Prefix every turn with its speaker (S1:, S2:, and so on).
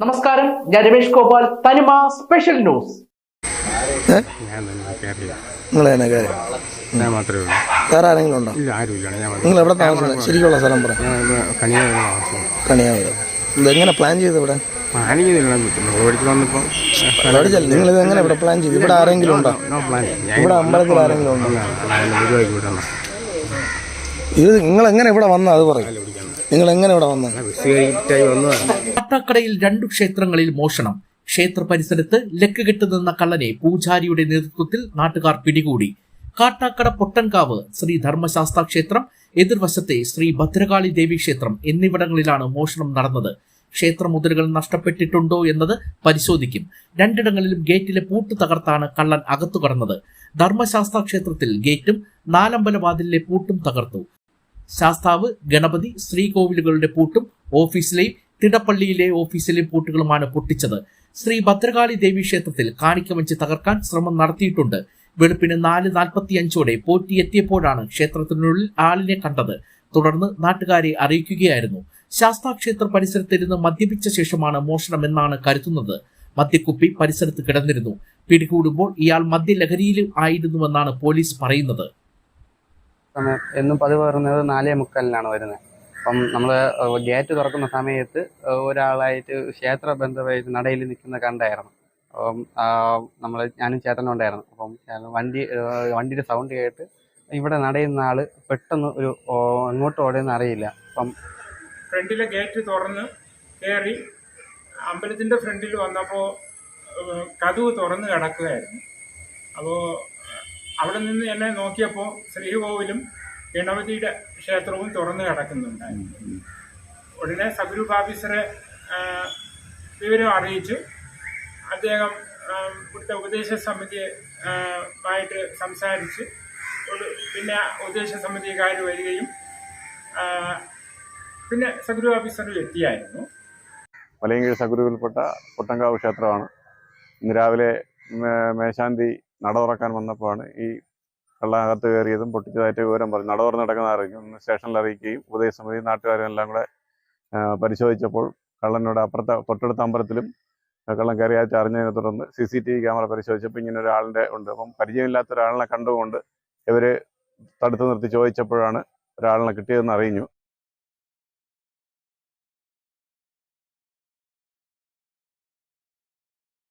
S1: നമസ്കാരം ഞാൻ രമേഷ് ഗോപാൽ തനിമ സ്പെഷ്യൽ ന്യൂസ്
S2: ഞാൻ മാത്രമേ ഉള്ളൂ.
S3: വേറെ ആരെങ്കിലും ഉണ്ടോ?
S2: ഇല്ല ആരുമില്ല ഞാൻ മാത്രം
S3: നിങ്ങൾ എവിടെ താമസിക്കുന്നത്? ശരിക്കുള്ള സ്ഥലം പറ.
S2: ഞാൻ
S3: ഇതെങ്ങനെ പ്ലാൻ ചെയ്ത് ഇവിടെ?
S2: ചെയ്തില്ല വന്നപ്പോൾ
S3: നിങ്ങൾ ഇത് എങ്ങനെ ഇവിടെ പ്ലാൻ ചെയ്ത്? ഇവിടെ ആരെങ്കിലും ഉണ്ടോ?
S2: നോ പ്ലാൻ
S3: ഇവിടെ അമ്പലത്തിൽ ആരെങ്കിലും ഉണ്ടോ?
S2: വിടണം
S3: ഇത് നിങ്ങൾ എങ്ങനെ ഇവിടെ വന്ന അത് പറയും. നിങ്ങൾ എങ്ങനെ ഇവിടെ വന്ന?
S1: കട്ടക്കടയിൽ രണ്ടു ക്ഷേത്രങ്ങളിൽ മോഷണം. ക്ഷേത്ര പരിസരത്ത് ലക്ക് കെട്ടുനിന്ന കള്ളനെ പൂജാരിയുടെ നേതൃത്വത്തിൽ നാട്ടുകാർ പിടികൂടി. കാട്ടാക്കട പൊട്ടൻകാവ് ശ്രീ ധർമ്മശാസ്ത്ര ക്ഷേത്രം എതിർവശത്തെ ശ്രീ ഭദ്രകാളി ദേവി ക്ഷേത്രം എന്നിവിടങ്ങളിലാണ് മോഷണം നടന്നത്. ക്ഷേത്ര മുദ്രകൾ നഷ്ടപ്പെട്ടിട്ടുണ്ടോ എന്നത് പരിശോധിക്കും. രണ്ടിടങ്ങളിലും ഗേറ്റിലെ പൂട്ട് തകർത്താണ് കള്ളൻ അകത്തു കടന്നത്. ധർമ്മശാസ്ത്ര ക്ഷേത്രത്തിൽ ഗേറ്റും നാലമ്പലവാതിലിലെ പൂട്ടും തകർത്തു. ശാസ്താവ് ഗണപതി ശ്രീകോവിലുകളുടെ പൂട്ടും ഓഫീസിലെയും തിടപ്പള്ളിയിലെ ഓഫീസിലെയും പൂട്ടുകളുമാണ് പൊട്ടിച്ചത്. ശ്രീ ഭദ്രകാളി ദേവി ക്ഷേത്രത്തിൽ കാണിക്ക തകർക്കാൻ ശ്രമം നടത്തിയിട്ടുണ്ട്. വെളുപ്പിന് നാല് നാൽപ്പത്തി അഞ്ചോടെ പോറ്റി എത്തിയപ്പോഴാണ് ക്ഷേത്രത്തിനുള്ളിൽ ആളിനെ കണ്ടത്. തുടർന്ന് നാട്ടുകാരെ അറിയിക്കുകയായിരുന്നു. ശാസ്താ ക്ഷേത്ര പരിസരത്തിരുന്ന് മദ്യപിച്ച ശേഷമാണ് മോഷണം എന്നാണ് കരുതുന്നത്. മദ്യക്കുപ്പി പരിസരത്ത് കിടന്നിരുന്നു. പിടികൂടുമ്പോൾ ഇയാൾ മദ്യലഹരിയിലും ആയിരുന്നുവെന്നാണ് പോലീസ് പറയുന്നത്.
S4: സമയം എന്നും പതിവ് പറയുന്നത് നാലേ മുക്കാലിനാണ് വരുന്നത് അപ്പം നമ്മൾ ഗേറ്റ് തുറക്കുന്ന സമയത്ത് ഒരാളായിട്ട് ക്ഷേത്ര ബന്ധമായിട്ട് നടയിൽ നിൽക്കുന്ന കണ്ടായിരുന്നു. അപ്പം നമ്മൾ ഞാനും ചേട്ടനും ഉണ്ടായിരുന്നു. അപ്പം വണ്ടി വണ്ടിയുടെ സൗണ്ട് കേട്ട് ഇവിടെ നടയുന്ന ആൾ പെട്ടെന്ന് ഒരു എങ്ങോട്ട് ഓടുമെന്ന് അറിയില്ല. അപ്പം
S5: ഫ്രണ്ടിലെ ഗേറ്റ് തുറന്ന് കയറി അമ്പലത്തിന്റെ ഫ്രണ്ടിൽ വന്നപ്പോൾ കതവ് തുറന്ന് കിടക്കുകയായിരുന്നു അപ്പോൾ അവിടെ നിന്ന് എന്നെ നോക്കിയപ്പോൾ ശ്രീകോവിലും ഗണപതിയുടെ ക്ഷേത്രവും തുറന്നു കിടക്കുന്നുണ്ടായിരുന്നു. ഉടനെ ആ, വിവരം അറിയിച്ചു അദ്ദേഹം ഇവിടുത്തെ ഉപദേശ സമിതി ആയിട്ട് സംസാരിച്ച് പിന്നെ ഉപദേശ സമിതിക്കാർ വരികയും പിന്നെ സഗുരു ഓഫീസറും എത്തിയായിരുന്നു.
S6: മലയങ്കീഴ് സഗുരുവിൽപ്പെട്ട പൊട്ടങ്കാവ് ക്ഷേത്രമാണ്. ഇന്ന് രാവിലെ മേശാന്തി നട തുറക്കാൻ വന്നപ്പോഴാണ് ഈ കള്ള അകത്ത് കയറിയതും പൊട്ടിച്ചതായിട്ട് വിവരം പറഞ്ഞു നട തുറന്ന് നടക്കുന്ന അറിയിക്കും സ്റ്റേഷനിൽ അറിയിക്കുകയും ഉദയസമിതി സമിതി നാട്ടുകാരും എല്ലാം കൂടെ പരിശോധിച്ചപ്പോൾ കള്ളനോട് അപ്പുറത്തെ തൊട്ടടുത്ത അമ്പലത്തിലും കള്ളൻ കയറിയായിട്ട് അറിഞ്ഞതിനെ തുടർന്ന് C C T V camera പരിശോധിച്ചപ്പോൾ ഇങ്ങനെ ഒരാളിന്റെ ഉണ്ട്. അപ്പം പരിചയമില്ലാത്ത ഒരാളിനെ കണ്ടുകൊണ്ട് ഇവർ തടുത്തു നിർത്തി ചോദിച്ചപ്പോഴാണ് ഒരാളിനെ കിട്ടിയതെന്ന് അറിഞ്ഞു.